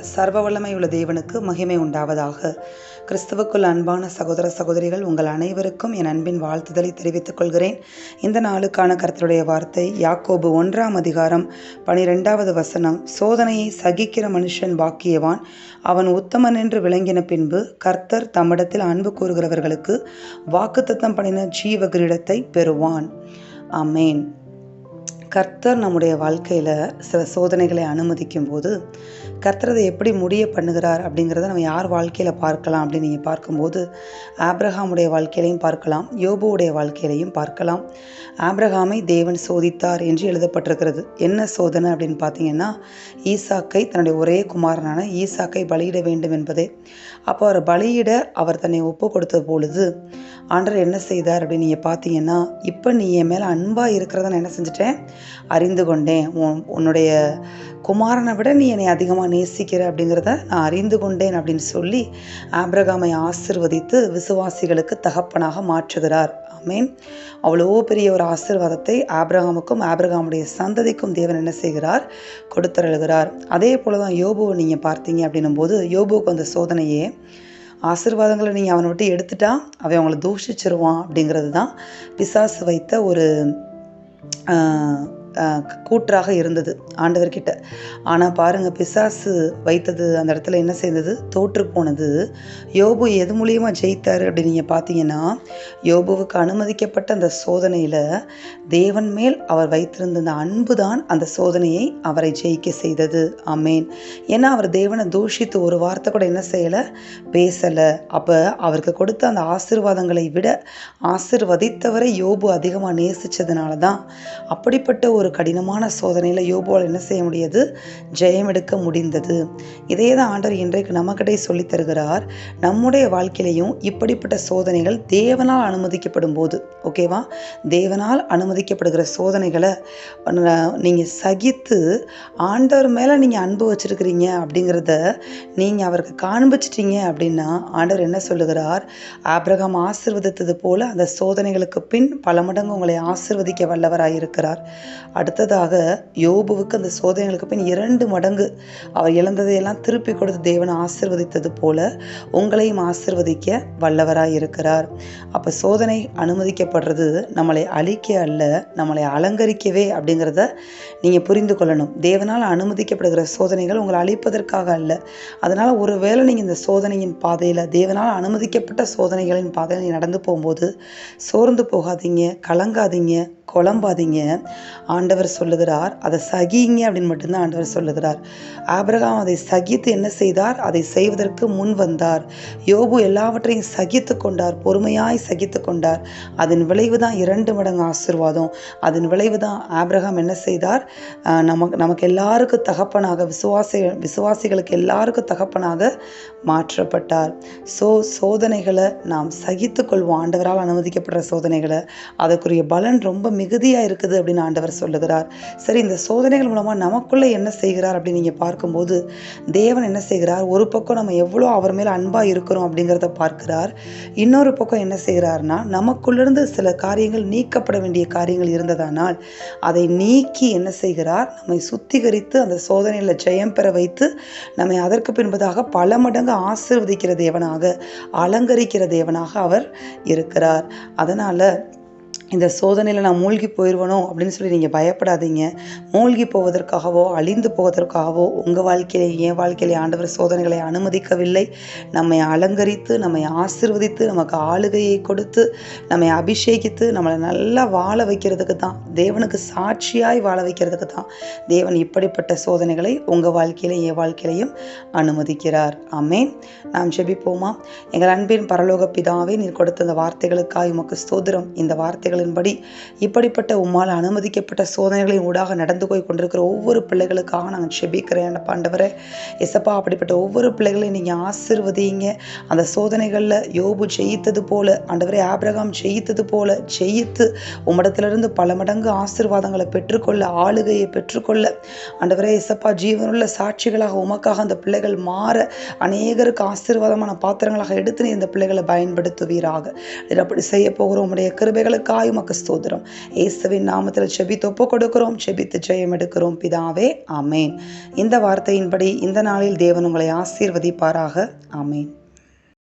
சர்வ வல்லமை உள்ள தேவனுக்கு மகிமை உண்டாவதாக. கிறிஸ்துவுக்குள் அன்பான சகோதர சகோதரிகள் உங்கள் அனைவருக்கும் என் அன்பின் வாழ்த்துதலை தெரிவித்துக் கொள்கிறேன். இந்த நாளுக்கான கருத்தருடைய வார்த்தை யாக்கோபு ஒன்றாம் அதிகாரம் பனிரெண்டாவது வசனம். சோதனையை சகிக்கிற மனுஷன் பாக்கியவான். அவன் உத்தமன் என்று விளங்கின பின்பு கர்த்தர் தம்மிடத்தில் அன்பு கூறுகிறவர்களுக்கு வாக்குத்தத்தம் பண்ணின ஜீவ கிரீடத்தை பெறுவான். அமேன் கர்த்தர் நம்முடைய வாழ்க்கையில் சில சோதனைகளை அனுமதிக்கும் போது கர்த்தரதை எப்படி முடிய பண்ணுகிறார் அப்படிங்கிறத நம்ம யார் வாழ்க்கையில் பார்க்கலாம் அப்படின்னு நீங்கள் பார்க்கும்போது ஆப்ரஹாமுடைய வாழ்க்கையிலையும் பார்க்கலாம் யோபுவுடைய வாழ்க்கையிலையும் பார்க்கலாம். ஆப்ரஹாமை தேவன் சோதித்தார் என்று எழுதப்பட்டிருக்கிறது. என்ன சோதனை அப்படின்னு பார்த்தீங்கன்னா ஈசாக்கை தன்னுடைய ஒரே குமாரனான ஈசாக்கை பலியிட வேண்டும் என்பதே. அப்போ அவர் பலியிட அவர் தன்னை ஒப்பு கொடுத்த பொழுது ஆண்டர் என்ன செய்தார் அப்படின்னு நீங்கள் பார்த்தீங்கன்னா இப்போ நீ என் மேலே அன்பாக இருக்கிறத நான் என்ன செஞ்சிட்டேன்? அறிந்து கொண்டேன். உன் உன்னுடைய குமாரனை விட நீ என்னை அதிகமாக நேசிக்கிற அப்படிங்கிறத நான் அறிந்து கொண்டேன் அப்படின்னு சொல்லி ஆப்ரகாமை ஆசிர்வதித்து விசுவாசிகளுக்கு தகப்பனாக மாற்றுகிறார். ஆமேன். அவ்வளோ பெரிய ஒரு ஆசிர்வாதத்தை ஆப்ரகாமுக்கும் ஆப்ரகாமுடைய சந்ததிக்கும் தேவன் என்ன செய்கிறார்? கொடுத்தருளுகிறார். அதே போல தான் யோபுவை நீங்கள் பார்த்தீங்க அப்படின்னும் போது யோபுவுக்கு அந்த சோதனையே ஆசிர்வாதங்களை நீங்கள் அவனை விட்டு எடுத்துட்டா அவன் அவங்கள தூஷிச்சிருவான் அப்படிங்கிறது தான் பிசாசு வைத்த ஒரு 嗯 கூற்றாக இருந்தது ஆண்டவர்கிட்ட. ஆனால் பாருங்கள் பிசாசு வைத்தது அந்த இடத்துல என்ன செய்தது? தோற்று போனது. யோபு எது மூலியமாக ஜெயித்தார் அப்படின்னு நீங்கள் பார்த்தீங்கன்னா யோபுவுக்கு அனுமதிக்கப்பட்ட அந்த சோதனையில் தேவன் மேல் அவர் வைத்திருந்த அந்த அன்பு தான் அந்த சோதனையை அவரை ஜெயிக்க செய்தது. அமேன் ஏன்னா அவர் தேவனை தூஷித்து ஒரு வார்த்தை கூட என்ன செய்யலை? பேசலை. அப்போ அவருக்கு கொடுத்த அந்த ஆசிர்வாதங்களை விட ஆசிர்வதித்தவரை யோபு அதிகமாக நேசித்ததுனால தான் அப்படிப்பட்ட ஒரு கடினமான சோதனையில் யோபோவால் என்ன செய்ய முடியாது? ஜெயம் எடுக்க முடிந்தது. இதே தான் ஆண்டவர் இன்றைக்கு நம்மக்கிட்டே சொல்லித் தருகிறார். நம்முடைய வாழ்க்கையிலையும் இப்படிப்பட்ட சோதனைகள் தேவனால் அனுமதிக்கப்படும் போது ஓகேவா தேவனால் அனுமதிக்கப்படுகிற சோதனைகளை நீங்கள் சகித்து ஆண்டவர் மேலே நீங்கள் அன்பு வச்சுருக்கிறீங்க அப்படிங்கிறத நீங்கள் அவருக்கு காண்பிச்சிட்டீங்க அப்படின்னா ஆண்டவர் என்ன சொல்லுகிறார்? ஆப்ரகாம் ஆசிர்வதித்தது போல் அந்த சோதனைகளுக்கு பின் பல மடங்கு உங்களை ஆசிர்வதிக்க வல்லவராக இருக்கிறார் அடுத்ததாக யோபுவுக்கு அந்த சோதனைகளுக்கு பின் இரண்டு மடங்கு அவர் இழந்ததையெல்லாம் திருப்பி கொடுத்து தேவனை ஆசிர்வதித்தது போல உங்களையும் ஆசிர்வதிக்க வல்லவராய் இருக்கிறார். அப்போ சோதனை அனுமதிக்கப்படுறது நம்மளை அழிக்க அல்ல நம்மளை அலங்கரிக்கவே அப்படிங்கிறத நீங்கள் புரிந்து கொள்ளணும். தேவனால் அனுமதிக்கப்படுகிற சோதனைகள் உங்களை அழிப்பதற்காக அல்ல. அதனால் ஒருவேளை நீங்கள் இந்த சோதனையின் பாதையில் தேவனால் அனுமதிக்கப்பட்ட சோதனைகளின் பாதையில் நடந்து போகும்போது சோர்ந்து போகாதீங்க கலங்காதீங்க குழம்பாதீங்க. ஆண்டவர் சொல்லுகிறார். அதை சகிங்க அப்படின்னு மட்டும்தான் ஆண்டவர் சொல்லுகிறார். ஆபிரகாம் அதை சகித்து என்ன செய்தார்? அதை செய்வதற்கு முன் வந்தார். யோபு எல்லாவற்றையும் சகித்து கொண்டார். பொறுமையாய் சகித்து கொண்டார். அதன் விளைவு தான் இரண்டு மடங்கு ஆசிர்வாதம். அதன் விளைவு தான் ஆபிரகாம் என்ன செய்தார்? நமக்கு நமக்கு எல்லாருக்கும் தகப்பனாக விசுவாசி விசுவாசிகளுக்கு எல்லாருக்கும் தகப்பனாக மாற்றப்பட்டார். ஸோ சோதனைகளை நாம் சகித்து கொள்வோம். ஆண்டவரால் அனுமதிக்கப்படுற சோதனைகளை. அதற்குரிய பலன் ரொம்ப மிகுதியாக இருக்குது அப்படின்னு ஆண்டவர் சொல்லுகிறார். சரி இந்த சோதனைகள் மூலமாக நமக்குள்ளே என்ன செய்கிறார் அப்படின்னு நீங்கள் பார்க்கும்போது தேவன் என்ன செய்கிறார்? ஒரு பக்கம் நம்ம எவ்வளோ அவர் மேலே அன்பாக இருக்கிறோம் அப்படிங்கிறத பார்க்கிறார். இன்னொரு பக்கம் என்ன செய்கிறார்னா நமக்குள்ளிருந்து சில காரியங்கள் நீக்கப்பட வேண்டிய காரியங்கள் இருந்ததானால் அதை நீக்கி என்ன செய்கிறார்? நம்மை சுத்திகரித்து அந்த சோதனையில் ஜெயம் பெற வைத்து நம்மை அதற்கு பின்பதாக பல மடங்கு ஆசிர்வதிக்கிற தேவனாக அலங்கரிக்கிற தேவனாக அவர் இருக்கிறார். அதனால் இந்த சோதனையில் நான் மூழ்கி போயிடுவனோ அப்படின்னு சொல்லி நீங்கள் பயப்படாதீங்க. மூழ்கி போவதற்காகவோ அழிந்து போவதற்காகவோ உங்கள் வாழ்க்கையிலே என் வாழ்க்கையிலே ஆண்டவர் சோதனைகளை அனுமதிக்கவில்லை. நம்மை அலங்கரித்து நம்மை ஆசிர்வதித்து நமக்கு ஆளுகையை கொடுத்து நம்மை அபிஷேகித்து நம்மளை நல்லா வாழ வைக்கிறதுக்கு தான் தேவனுக்கு சாட்சியாய் வாழ வைக்கிறதுக்கு தான் தேவன் இப்படிப்பட்ட சோதனைகளை உங்கள் வாழ்க்கையிலே என் வாழ்க்கையிலையும் அனுமதிக்கிறார். ஆமேன். நாம் செபிப்போமா எங்கள் அன்பின் பரலோக பிதாவே நீர் கொடுத்த இந்த வார்த்தைகளுக்காக உமக்கு சோதரம் இந்த வார்த்தைகள் வார்த்தைகளின்படி இப்படிப்பட்ட உம்மால் அனுமதிக்கப்பட்ட சோதனைகளின் ஊடாக நடந்து போய் கொண்டிருக்கிற ஒவ்வொரு பிள்ளைகளுக்காக நாங்கள் செபிக்கிறேன் பாண்டவரை. எசப்பா அப்படிப்பட்ட ஒவ்வொரு பிள்ளைகளையும் நீங்கள் ஆசிர்வதிங்க. அந்த சோதனைகளில் யோபு ஜெயித்தது போல ஆண்டவரே ஆபிரகாம் ஜெயித்தது போல ஜெயித்து உம்மிடத்திலிருந்து பல மடங்கு ஆசிர்வாதங்களை பெற்றுக்கொள்ள ஆளுகையை பெற்றுக்கொள்ள. ஆண்டவரே எசப்பா ஜீவனுள்ள சாட்சிகளாக உமக்காக அந்த பிள்ளைகள் மாற அநேகருக்கு ஆசீர்வாதமான பாத்திரங்களாக எடுத்து நீ இந்த பிள்ளைகளை பயன்படுத்துவீராக. அப்படி செய்ய போகிற உம்முடைய கிருபைகளுக்காய் கிருபைக்காய் உமக்கு ஸ்தோத்திரம். இயேசுவின் நாமத்தில் செபித்து ஒப்பு கொடுக்கிறோம் செபித்து ஜெயம் எடுக்கிறோம். பிதாவே ஆமேன். இந்த வார்த்தையின்படி இந்த நாளில் தேவன் உங்களை ஆசீர்வதிப்பாராக. ஆமேன்.